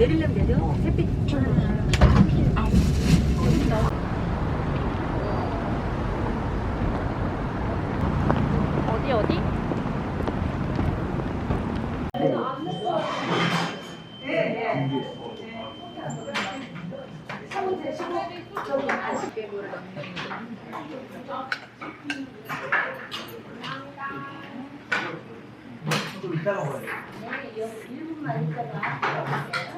내리려면 내려. 햇빛. 어디 어디? 좀 이따가 봐요. 네, 1분만 있다가.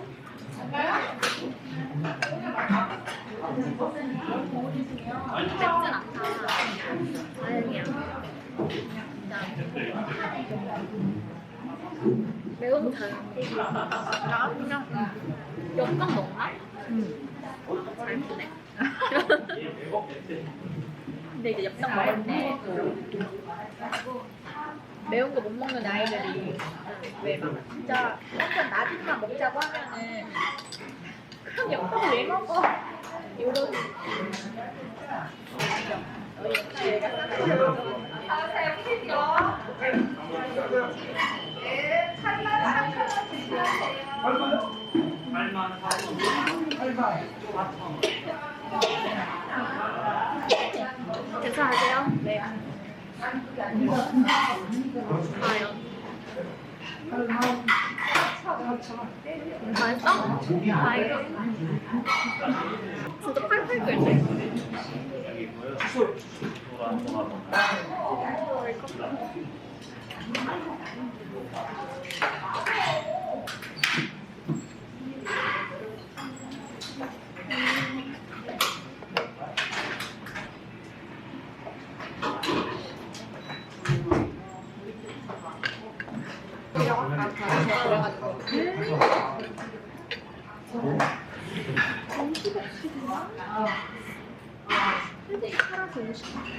맵진 않다. 다행이야. 매운 다행이야. 잘 푸네. 근데 이제 엽떡 먹을 때 매운 거 못 먹는 아이들이 왜막 진짜 완전 낮은만 먹자고 하면은 그럼 엽떡 왜 먹어? 이런 괜찮으세요? 네. 과연 맛있어? 다행이다. 진짜 팔팔 끓네.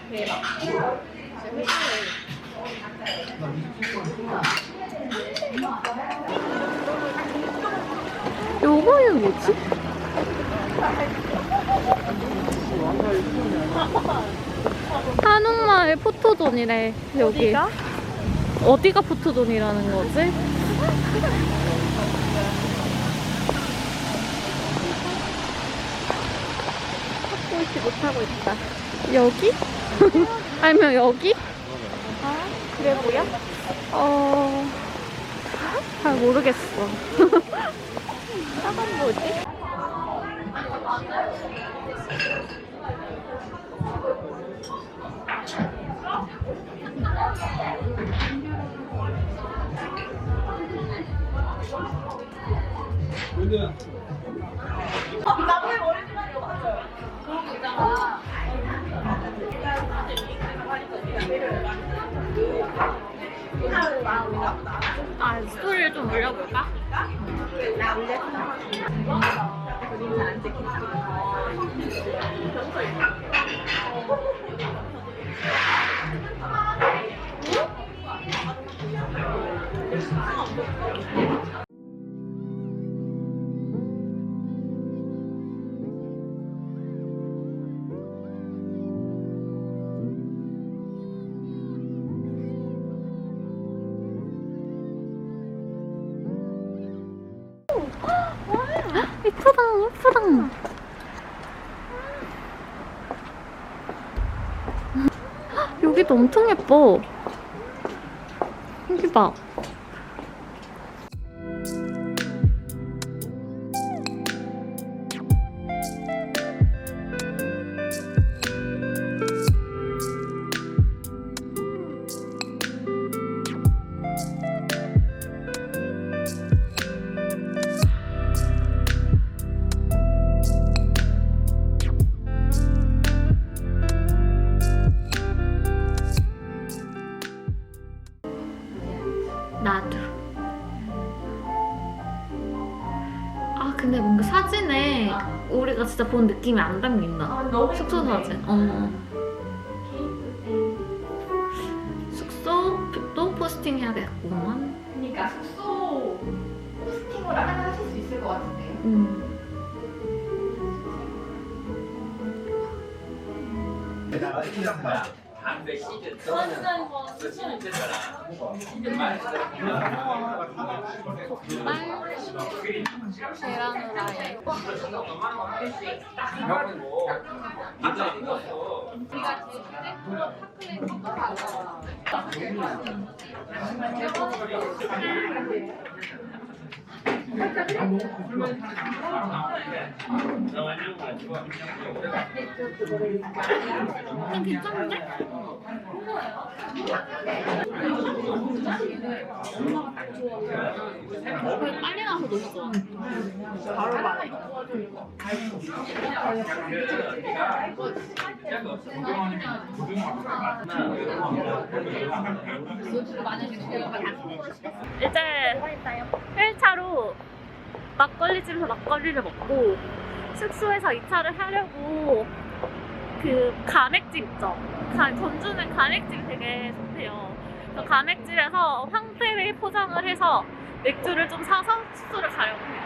대박. 요거는 뭐지? 한옥마을 포토존이래 여기 어디가? 어디가 포토존이라는 거지? 있지 못하고 있다 여기? 아니면 여기? 아 그래 보여? 어... 잘 모르겠어 사람 뭐지? 아 스토리를 좀 올려볼까? 나 올렸어 그림 잘안 찍힌다 예쁘다 예쁘다 여기도 엄청 예뻐. 여기 봐 우리가 진짜 본 느낌이 안 담긴다. 숙소 사진. 어. 숙소 도 포스팅 해야겠구만. 그러니까 숙소 포스팅으로 하나 하실 수 있을 것 같은데. 음. 나 이런 거야. 담배 시즌 떠는 그 시즌 때잖아. 시즌 말했 계란 후라이. 형은 뭐 맞아 이거 그 냥 괜찮은데? 거의 빨리 나와서 너무 좋아. 바로 봐. 이제 1차로 막걸리집에서 막걸리를 먹고 숙소에서 2차를 하려고 그 가맥집 있죠. 가- 전주는 가맥집이 되게 좋대요. 그래서 가맥집에서 황태를 포장을 해서 맥주를 좀 사서 숙소를 가려고 해요.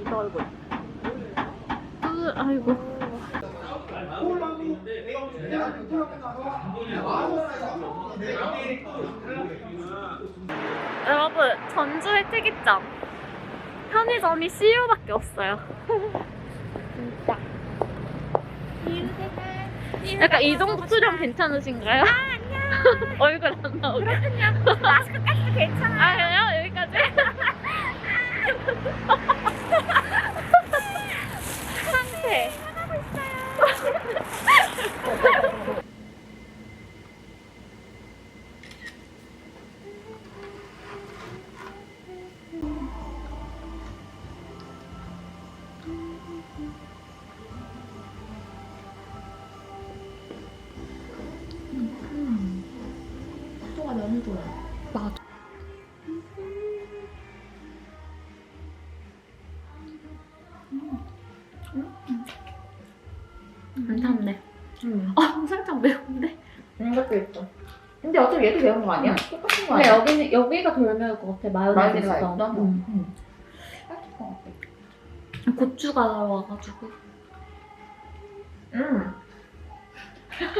이거 얼굴. 으, 아이고. 여러분, 전주의 특이점. 편의점이 CU밖에 없어요. 진짜. 약간 이 정도 수량 괜찮으신가요? 아, 안녕. 얼굴 안 나오게. 그렇군요. 마스크까지 괜찮아요. 아, 그래요? 여기까지? 좋아. 맞아. 괜찮네. 응. 아, 살짝 매운데? 이것도 있어. 근데 어차피 얘도 매운 거 아니야? 똑같은 거 근데 아니야? 여기는, 여기가 덜 매울 것 같아, 마요네즈 마요네즈가? 응. 똑같은 거 같아. 고추가 들어와가지고. 응.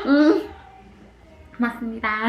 음. 맞습니다.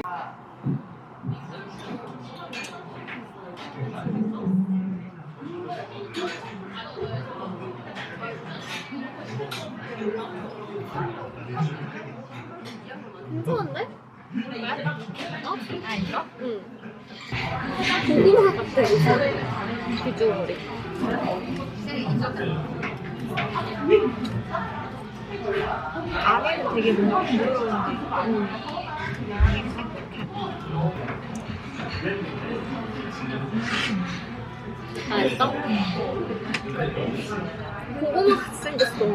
괜찮은데? 어? 아, 이거? 응. 고구마 같아, 이거. 비주얼이. 안에는 되게 뭔가 부드러운데. 맛있어? 고구마 같이 생겼어,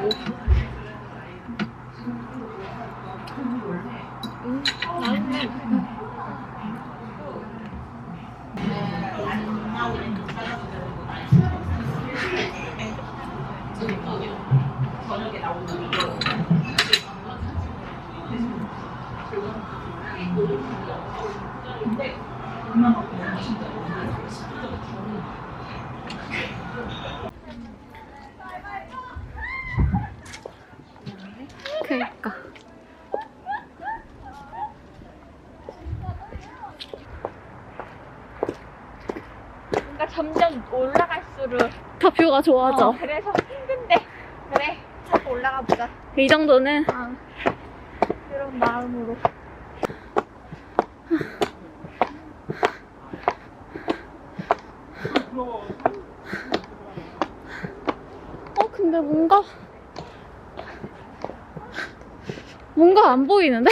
그니까. 뭔가 점점 올라갈수록 더 뷰가 좋아져. 어, 그래서 힘든데 그래 자꾸 올라가 보자 이 정도는 그런 마음으로 어, 근데 뭔가, 뭔가 안 보이는데?